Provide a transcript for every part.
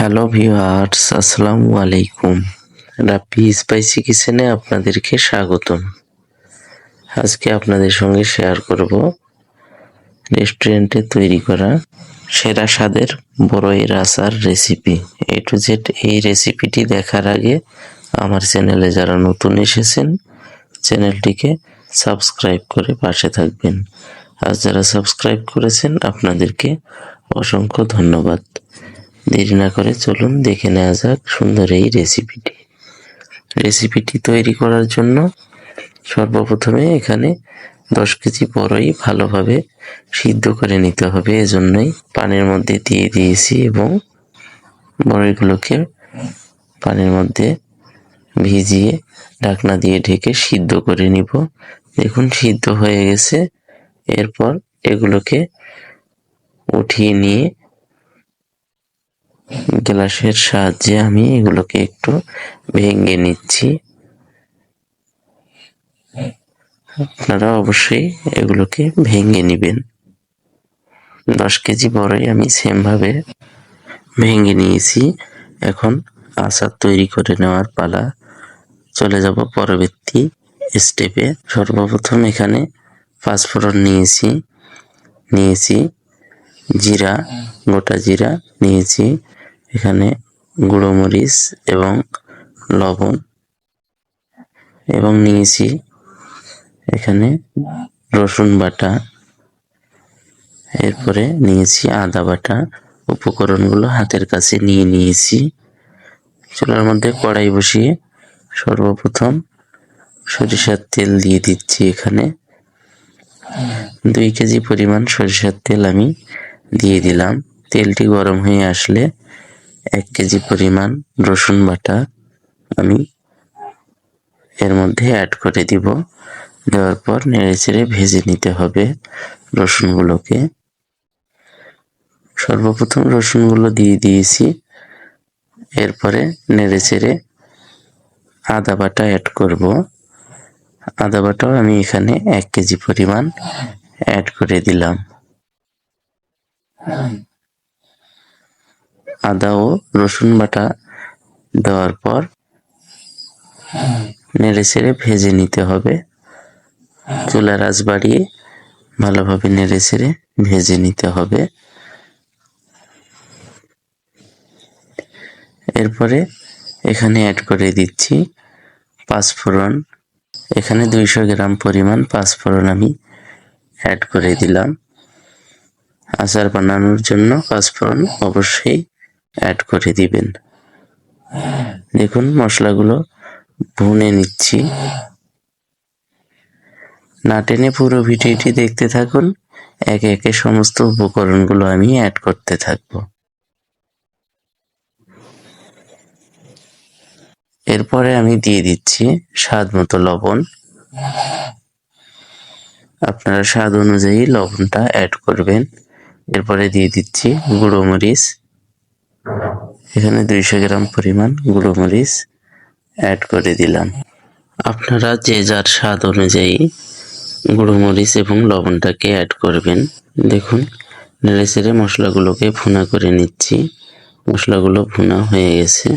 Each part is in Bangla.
হ্যালো ভিউয়ার্স আসসালামু আলাইকুম রাপি স্পাইসি কিচেনে আপনাদেরকে স্বাগতম। আজকে আপনাদের সঙ্গে শেয়ার করব রেস্টুরেন্টে তৈরি করা সেরা স্বাদের বড়ইয়ের আচার রেসিপি এ টু জেড এই রেসিপিটি দেখার আগে আমার চ্যানেলে যারা নতুন এসেছেন চ্যানেলটিকে সাবস্ক্রাইব করে পাশে থাকবেন। আর যারা সাবস্ক্রাইব করেছেন, আপনাদেরকে অসংখ্য ধন্যবাদ। দেরি না করে চলুন দেখে নেওয়া যাক সুন্দর এই রেসিপিটি রেসিপিটি তৈরি করার জন্য সর্বপ্রথমে এখানে দশ কেজি বড়ই ভালোভাবে সিদ্ধ করে নিতে হবে। এজন্যই পানির মধ্যে দিয়ে দিয়েছি এবং বড়ইগুলোকে পানির মধ্যে ভিজিয়ে ঢাকনা দিয়ে ঢেকে সিদ্ধ করে নিব। দেখুন, সিদ্ধ হয়ে গেছে। এরপর এগুলোকে উঠিয়ে নিয়ে গ্লাসের সাহায্যে আমি এগুলোকে একটু ভেঙে নিচ্ছি। আপনারা অবশ্যই এগুলোকে ভেঙে নেবেন। দশ কেজি বড়ই আমি সেমভাবে ভেঙে নিয়েছি। এখন আচার তৈরি করে নেওয়ার পালা চলে যাব পরবর্তী স্টেপে। সর্বপ্রথম এখানে পাঁচফোড়ন নিয়েছি। নিয়েছি জিরা, গোটা জিরা নিয়েছি। এখানে গুঁড়ো মরিচ এবং লবণ এবং নিয়েছি এখানে রসুন বাটা। এরপরে নিয়েছি আদা বাটা। উপকরণগুলো হাতের কাছে নিয়ে নিয়েছি। চুলার মধ্যে কড়াই বসিয়ে সর্বপ্রথম সরিষার তেল দিয়ে দিচ্ছি এখানে। দুই কেজি পরিমাণ সরিষার তেল আমি দিয়ে দিলাম। তেলটি গরম হয়ে আসলে এক কেজি পরিমাণ রসুন বাটা আমি এর মধ্যে অ্যাড করে দিব। দেওয়ার পর নেড়ে চেড়ে ভেজে নিতে হবে রসুনগুলোকে। সর্বপ্রথম রসুনগুলো দিয়ে দিয়েছি। এরপরে নেড়ে চেড়ে আদা বাটা অ্যাড করব। আদা বাটাও আমি এখানে এক কেজি পরিমাণ অ্যাড করে দিলাম। আদা ও রসুন বাটা দেওয়ার পর নেড়ে ছেড়ে ভেজে নিতে হবে। চুলার আঁচ বাড়িয়ে ভালোভাবে নেড়ে ছেড়ে ভেজে নিতে হবে। এরপরে এখানে অ্যাড করে দিচ্ছি পাঁচফোড়ন। এখানে দুইশো গ্রাম পরিমাণ পাঁচফোড়ন আমি অ্যাড করে দিলাম। আচার বানানোর জন্য পাঁচফোড়ন অবশ্যই অ্যাড করে দিবেন। দেখুন, মশলাগুলো ভুনে নিচ্ছি। না টেনে পুরো ভিডিওটি দেখতে থাকুন। একে একে সমস্ত উপকরণগুলো আমি অ্যাড করতে থাকব। এরপরে আমি দিয়ে দিচ্ছি স্বাদ মতো লবণ। আপনারা স্বাদ অনুযায়ী লবণটা অ্যাড করবেন। এরপরে দিয়ে দিচ্ছি গুঁড়ো মরিচ। এখানে দুইশো গ্রাম পরিমাণ গুঁড়োমরিচ অ্যাড করে দিলাম। আপনারা যে যার স্বাদ অনুযায়ী গুঁড়োমরিচ এবং লবণটাকে অ্যাড করবেন, দেখুন, নেড়ে চেড়ে মশলাগুলোকে ভুনা করে নিচ্ছি। মশলাগুলো ভুনা হয়ে গেছে।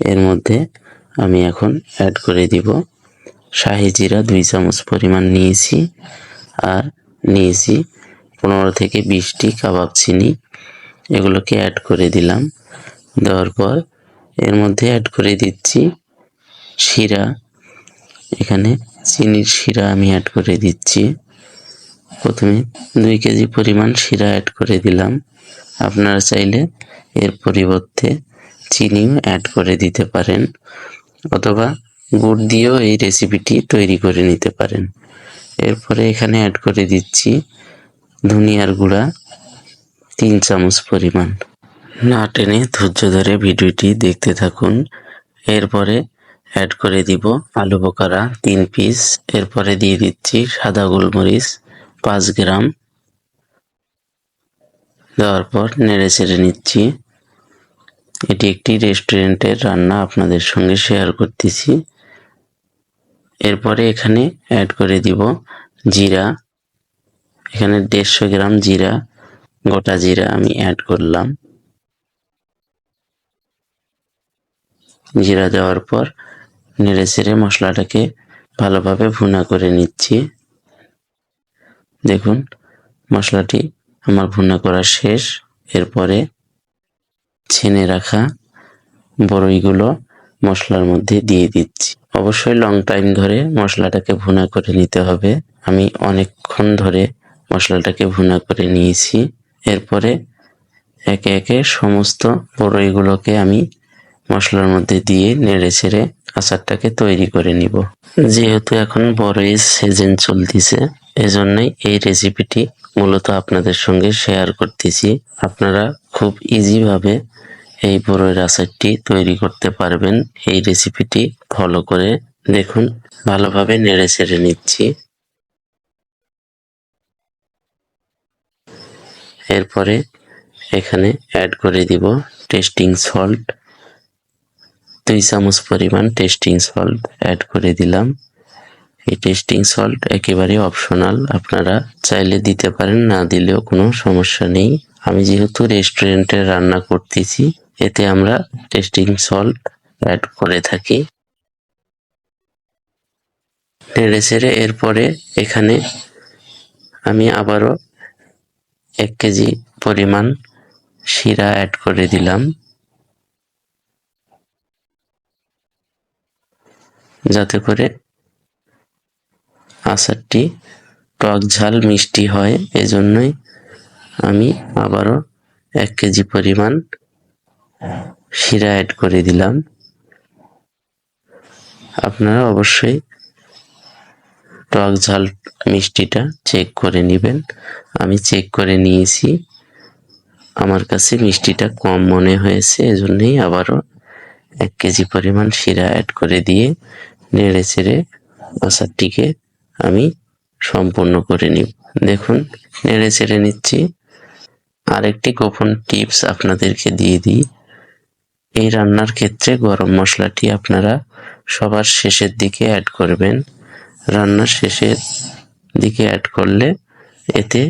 এর মধ্যে আমি এখন অ্যাড করে দিব শাহি জিরা দুই চামচ পরিমাণ নিয়েছি। আর নিয়েছি পনেরো থেকে বিশটি কাবাব চিনি। এগুলোকে অ্যাড করে দিলাম। দেওয়ার পর এর মধ্যে অ্যাড করে দিচ্ছি শিরা। এখানে চিনির শিরা আমি অ্যাড করে দিচ্ছি। প্রথমে দুই কেজি পরিমাণ শিরা অ্যাড করে দিলাম। আপনারা চাইলে এর পরিবর্তে চিনিও অ্যাড করে দিতে পারেন অথবা গুড় দিয়েও এই রেসিপিটি তৈরি করে নিতে পারেন। এরপরে এখানে অ্যাড করে দিচ্ছি ধনিয়ার গুঁড়া। তিন চামচ পরিমাণ। না টেনে ধৈর্য ধরে ভিডিওটি দেখতে থাকুন। এরপরে অ্যাড করে দিব আলু বোকারা তিন পিস এরপরে দিয়ে দিচ্ছি সাদা গোলমরিচ পাঁচ গ্রাম। দেওয়ার পর নেড়ে চেড়ে নিচ্ছি। এটি একটি রেস্টুরেন্টের রান্না, আপনাদের সঙ্গে শেয়ার করতেছি। এরপরে এখানে অ্যাড করে দিব জিরা। এখানে দেড়শো গ্রাম জিরা। গোটা জিরা আমি অ্যাড করলাম। জিরা দেওয়ার পর নেড়ে চেড়ে মশলাটাকে ভালোভাবে ভুনা করে নিচ্ছি। দেখুন, মশলাটি আমার ভুনা করা শেষ। এরপরে ছেনে রাখা বড়ইগুলো মশলার মধ্যে দিয়ে দিচ্ছি। অবশ্যই লং টাইম ধরে মশলাটাকে ভুনা করে নিতে হবে। আমি অনেকক্ষণ ধরে মশলাটাকে ভুনা করে নিয়েছি। এরপরে একে একে সমস্ত বড়ইগুলোকে আমি মশলার মধ্যে দিয়ে নেড়ে ছেড়ে আচারটাকে তৈরি করে নিব। যেহেতু এখন বড়ই সিজন চলতেছে, এজন্যই এই রেসিপিটি মূলত আপনাদের সঙ্গে শেয়ার করতেছি। আপনারা খুব ইজিভাবে এই বড়ইয়ের আচারটি তৈরি করতে পারবেন। এই রেসিপিটি ফলো করে দেখুন, ভালোভাবে নেড়ে ছেড়ে নিচ্ছি। এরপরে এখানে অ্যাড করে দিব টেস্টিং সল্ট দুই চামচ পরিমাণ টেস্টিং সল্ট অ্যাড করে দিলাম। এই টেস্টিং সল্ট একেবারে অপশনাল আপনারা চাইলে দিতে পারেন, না দিলেও কোনো সমস্যা নেই। আমি যেহেতু রেস্টুরেন্টে রান্না করতেছি, এতে আমরা টেস্টিং সল্ট অ্যাড করে থাকি। নেড়ে এরপরে এখানে আমি আবারও এক কেজি পরিমাণ শিরা অ্যাড করে দিলাম। যাতে করে আচারটি টক ঝাল, মিষ্টি হয়, এজন্যই আমি আবারও এক কেজি পরিমাণ শিরা অ্যাড করে দিলাম। আপনারা অবশ্যই টক ঝাল মিষ্টিটা চেক করে নেবেন। আমি চেক করে নিয়েছি। আমার কাছে মিষ্টিটা কম মনে হয়েছে, এজন্যই আবারও এক কেজি পরিমাণ শিরা অ্যাড করে দিয়ে নেড়ে চেড়ে আচারটিকে আমি সম্পূর্ণ করে নিব। দেখুন, নেড়ে চেড়ে নিচ্ছি। আরেকটি গোপন টিপস আপনাদেরকে দিয়ে দিই। এই রান্নার ক্ষেত্রে গরম মশলাটি আপনারা সবার শেষের দিকে অ্যাড করবেন। রান্নার শেষের দিকে অ্যাড করলে এতে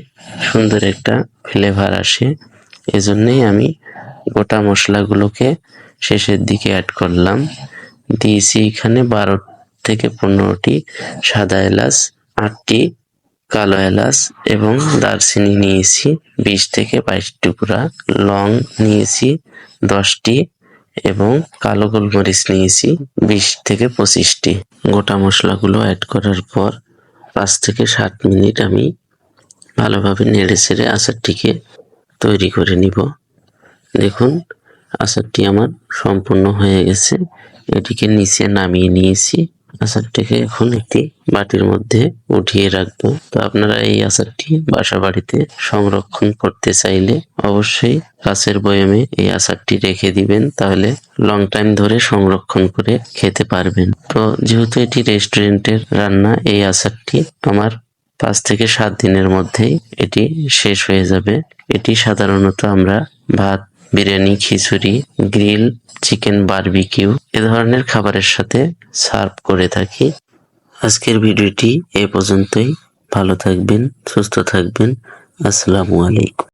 সুন্দর একটা ফ্লেভার আসে। এজন্যই আমি গোটা মশলাগুলোকে শেষের দিকে অ্যাড করলাম। দিয়েছি এখানে বারো থেকে পনেরোটি সাদা এলাচ, আটটি কালো এলাচ এবং দারচিনি নিয়েছি, বিশ থেকে বাইশ টুকরা লং নিয়েছি, দশটি এবং কালো গোলমরিচ নিয়েছি বিশ থেকে পঁচিশটি গোটা মশলাগুলো অ্যাড করার পর পাঁচ থেকে সাত মিনিট আমি ভালোভাবে নেড়ে ছেড়ে আচারটিকে তৈরি করে নিব। দেখুন, আচারটি আমার সম্পূর্ণ হয়ে গেছে। এটিকে নিচে নামিয়ে নিয়েছি। আচারটিকে এখন একটি বাটির মধ্যে উঠিয়ে রাখব। তো আপনারা এই আচারটি বাসা বাড়িতে সংরক্ষণ করতে চাইলে অবশ্যই কাছের বয়ামে এই আচারটি রেখে দিবেন, তাহলে লং টাইম ধরে সংরক্ষণ করে খেতে পারবেন। তো যেহেতু এটি রেস্টুরেন্টের রান্না, এই আচারটি আমার পাঁচ থেকে সাত দিনের মধ্যেই এটি শেষ হয়ে যাবে। এটি সাধারণত আমরা ভাত, biryani, khichuri, grill chicken barbecue এ ধরনের খাবারের সাথে সার্ভ করে থাকি। আজকের ভিডিওটি এ পর্যন্তই। ভালো থাকবেন, সুস্থ থাকবেন। আসসালামু আলাইকুম।